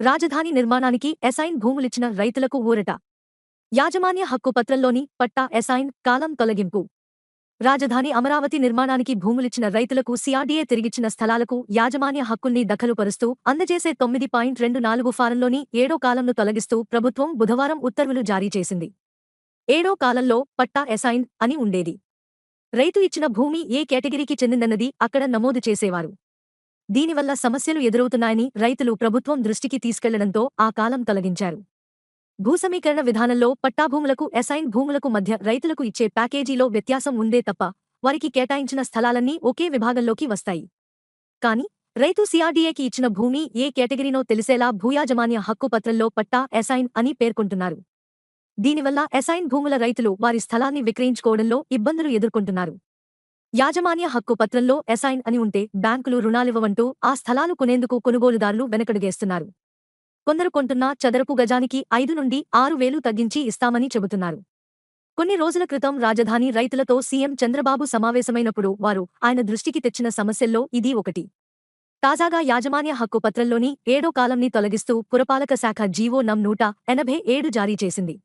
రాజధాని నిర్మాణానికి ఎసైన్ భూములిచ్చిన రైతులకు ఊరట. యాజమాన్య హక్కు పత్రంలోని పట్టా ఎసైన్ కాలం తొలగింపు. రాజధాని అమరావతి నిర్మాణానికి భూములిచ్చిన రైతులకు సిఆర్డీఏ తిరిగిచ్చిన స్థలాలకు యాజమాన్య హక్కుల్ని దఖలుపరుస్తూ అందజేసే తొమ్మిది పాయింట్ రెండు నాలుగు ఫారంలోని ఏడో కాలంను తొలగిస్తూ ప్రభుత్వం బుధవారం ఉత్తర్వులు జారీ చేసింది. ఏడో కాలంలో పట్టా ఎసైన్ అని ఉండేది. రైతు ఇచ్చిన భూమి ఏ కేటగిరీకి చెందిందన్నది అక్కడ నమోదు చేసేవారు. దీనివల్ల సమస్యలు ఎదురవుతున్నాయని రైతులు ప్రభుత్వం దృష్టికి తీసుకెళ్ళడంతో ఆ కాలం తొలగించారు. భూసమీకరణ విధానంలో పట్టాభూములకు ఎసైన్ భూములకు మధ్య రైతులకు ఇచ్చే ప్యాకేజీలో వ్యత్యాసం ఉందే తప్ప వారికి కేటాయించిన స్థలాలన్నీ ఒకే విభాగంలోకి వస్తాయి. కాని రైతు సిఆర్డీఏకి ఇచ్చిన భూమి ఏ కేటగిరీనో తెలిసేలా భూయాజమాన్య హక్కు పత్రంలో పట్టా ఎసైన్ అని పేర్కొంటున్నారు. దీనివల్ల ఎసైన్ భూముల రైతులు వారి స్థలాన్ని విక్రయించుకోవడంలో ఇబ్బందులు ఎదుర్కొంటున్నారు. యాజమాన్య హక్కు పత్రంలో ఎసైన్ అని ఉంటే బ్యాంకులు రుణాలివ్వవంటూ ఆ స్థలాలు కొనేందుకు కొనుగోలుదారులు వెనకడుగేస్తున్నారు కొందరు కొంటున్న చదరపు గజానికి ఐదు నుండి ఆరు వేలు తగ్గించి ఇస్తామని చెబుతున్నారు. కొన్ని రోజుల క్రితం రాజధాని రైతులతో సీఎం చంద్రబాబు సమావేశమైనప్పుడు వారు ఆయన దృష్టికి తెచ్చిన సమస్యల్లో ఇది ఒకటి. తాజాగా యాజమాన్య హక్కు పత్రంలోని ఏడో కాలంని తొలగిస్తూ పురపాలక శాఖ జీవో నం నూట ఎనభై ఏడు జారీ చేసింది.